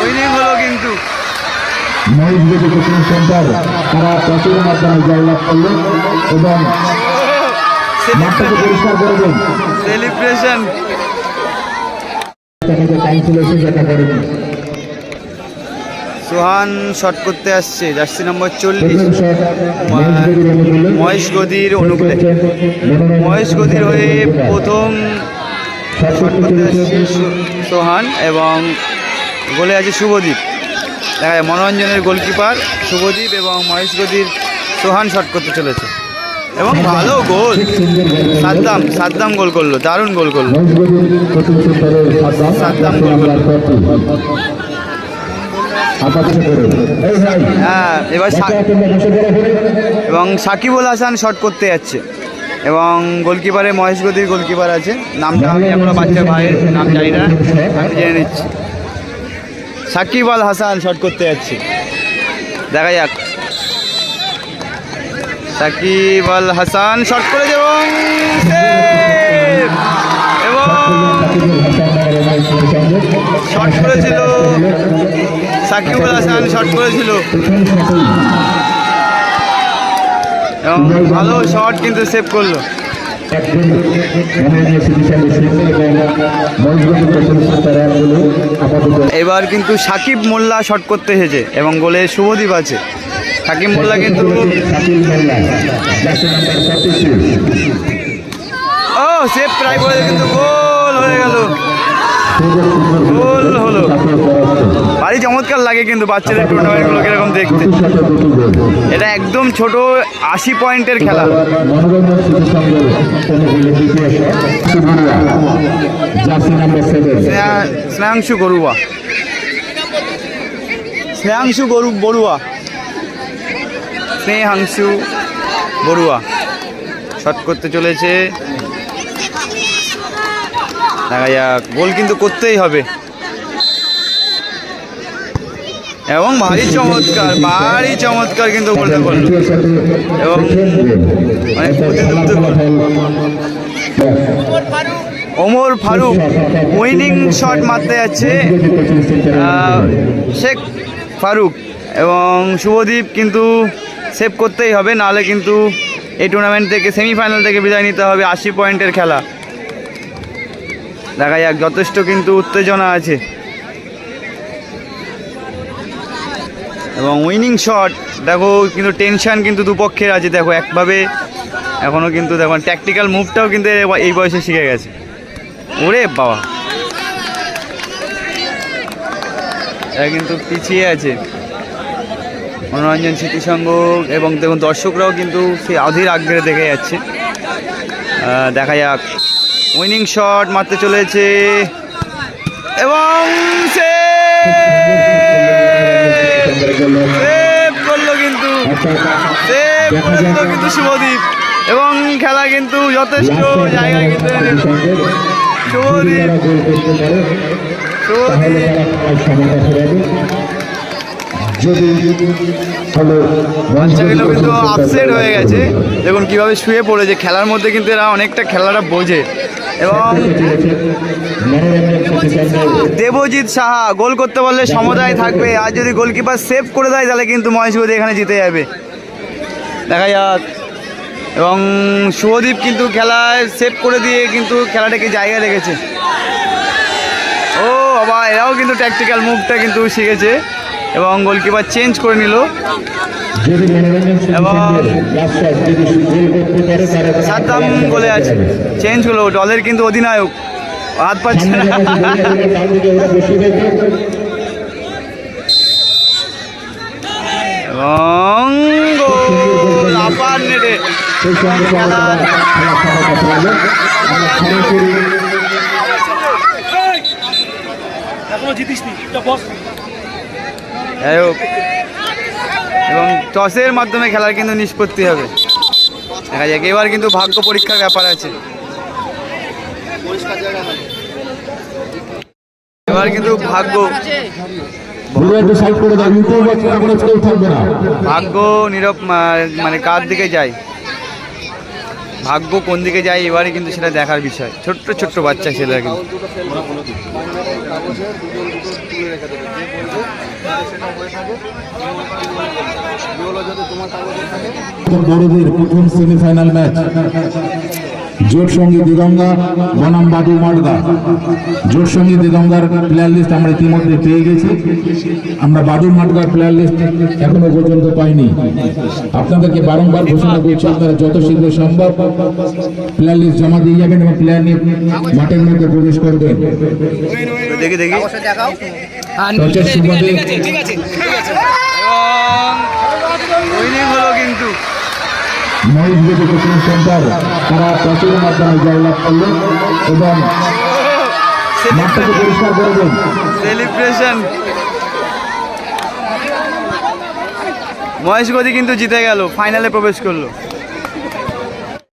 Winning হলো কিন্তু। মহিষ কোচিং সেন্টার তারা টসের মাধ্যমে জয়লাভ করল এবং মাঠটাকে পরিষ্কার করে দেন। সেলিব্রেশন। তাকে টাইম ছিল সে যেটা করেনি সোহান শট করতে আসছে জার্সি নম্বর চল্লিশ। মহেশ গদির অনুকূলে। মহেশ গদির হয়ে প্রথম শট করতে আসছে সোহান এবং গোলে আছে শুভদীপ। দেখা যায় মনোরঞ্জনের গোলকিপার শুভদীপ এবং মহেশ গদির সোহান শট করতে চলেছে। এবং ভালো গোল। সাদ্দাম সাদ্দাম গোল করল দারুণ গোল করল। সাদ্দাম গোল করল। হ্যাঁ এবার। এবং সাকিবুল হাসান শট করতে যাচ্ছে। এবং গোলকিপারে মহেশ গদির গোলকিপার আছে। নামটা আমি এখনও বাচ্চা ভাইয়ের নাম জানি না। আমি জেনে নিচ্ছি। সাকিব আল হাসান শট করতে যাচ্ছে। দেখা যাক। সাকিব আল হাসান শট করে এবং শট করেছিল সাকিবুল হাসান শট করেছিল। এবং ভালো শট কিন্তু সেভ করল। একজন এবার কিন্তু সাকিব মোল্লা শট করতে এসেছে এবং গোলে শুভদীপ আছে। সাকিব মোল্লা কিন্তু ও সেভ ট্রাই করে কিন্তু গোল হয়ে গেল। গোল হলো। ভারী চমৎকার লাগে কিন্তু বাচ্চাদের টুর্নামেন্টগুলো কীরকম দেখতে। এটা একদম ছোট আশি পয়েন্টের খেলা। স্নেহাংশু গরুয়া। স্নেহাংশু গরু বড়ুয়া। স্নেহাংশু বড়ুয়া। শট করতে চলেছে। দেখা যাক, গোল কিন্তু করতেই হবে। এবং ভারী চমৎকার ভারী চমৎকার কিন্তু গোলটা করল। এবং ওমর ফারুক উইনিং শট মারতে যাচ্ছে শেখ ফারুক এবং শুভদীপ কিন্তু সেভ করতেই হবে, নাহলে কিন্তু এই টুর্নামেন্ট থেকে সেমিফাইনাল থেকে বিদায় নিতে হবে আশি পয়েন্টের খেলা। দেখা যাক, যথেষ্ট কিন্তু উত্তেজনা আছে। এবং উইনিং শট দেখো কিন্তু টেনশন কিন্তু দুপক্ষের আছে, দেখো একভাবে এখনও কিন্তু দেখো ট্যাকটিক্যাল মুভটাও কিন্তু এই বয়সে শিখে গেছে। ওরে বাবা। এরা কিন্তু পিছিয়ে আছে। মনোরঞ্জন স্মৃতিসংঘ এবং দেখুন দর্শকরাও কিন্তু সেই অধীর আগ্রহে দেখে যাচ্ছে। দেখা যাক। উইনিং শট মারতে চলেছে। এবং সেভ করল কিন্তু। সেভ করল কিন্তু শুভদীপ। এবং খেলা কিন্তু যথেষ্ট জায়গায় কিন্তু শুভদীপ। বাচ্চাগুলো কিন্তু আপসেট হয়ে গেছে। দেখুন কীভাবে শুয়ে পড়েছে খেলার মধ্যে কিন্তু এরা অনেকটা খেলাটা বোঝে। এবং দেবজিৎ সাহা, গোল করতে পারলে সমতায় থাকবে। আর যদি গোলকিপার সেভ করে দেয়, তাহলে কিন্তু মহেশগদি এখানে জিতে যাবে। দেখা যাক। এবং শুভদীপ কিন্তু খেলায় সেভ করে দিয়ে কিন্তু খেলাটাকে জায়গায় রেখেছে। ও বাবা, এরাও কিন্তু ট্যাকটিক্যাল মুভটা কিন্তু শিখেছে। এবং গোলকিপার চেঞ্জ করে নিল। এবং সাদ্দাম গোলে আছে, চেঞ্জ হলো দলের কিন্তু অধিনায়ক। হাত পাচ্ছে না। এবং এখনও জিতিসনি, এটা বস। যাই হোক। এবং টসের মাধ্যমে খেলার কিন্তু নিষ্পত্তি হবে। দেখা যাক এবার কিন্তু ভাগ্য পরীক্ষার ব্যাপার আছে। এবার কিন্তু ভাগ্য ভাগ্য নীরব মানে কার দিকে যায়? ভাগ্য কোন দিকে যায় এবারে কিন্তু সেটা দেখার বিষয়। ছোট্ট ছোট্ট বাচ্চা ছেলেরা কিন্তু। বড়দের প্রথম সেমিফাইনাল ম্যাচ। জোট সঙ্গী দিগঙ্গা বনাম বাদু মাডগা জোট সঙ্গী দিগঙ্গার প্লেয়ার লিস্ট আমরা ইতিমধ্যে পেয়ে গেছি। আমরা বাদু মাডগার প্লেয়ার লিস্ট এখনও পর্যন্ত পাইনি। আপনাদেরকে বারংবার ঘোষণা করছি আপনারা যত শীঘ্র সম্ভব প্লেয়ার লিস্ট জমা দিয়ে যাবেন এবং প্লেয়ার নিয়ে মাঠের মধ্যে প্রবেশ করবেন। দেখি দেখি। হলো কিন্তু। মহেশ এডুকেশন সেন্টার, তারা প্রচুর মাধ্যমে জয়লাভ করলেন এবং মাঠটাকে পরিষ্কার করে সেলিব্রেশন মহেশ কিন্তু জিতে গেল ফাইনালে প্রবেশ করল।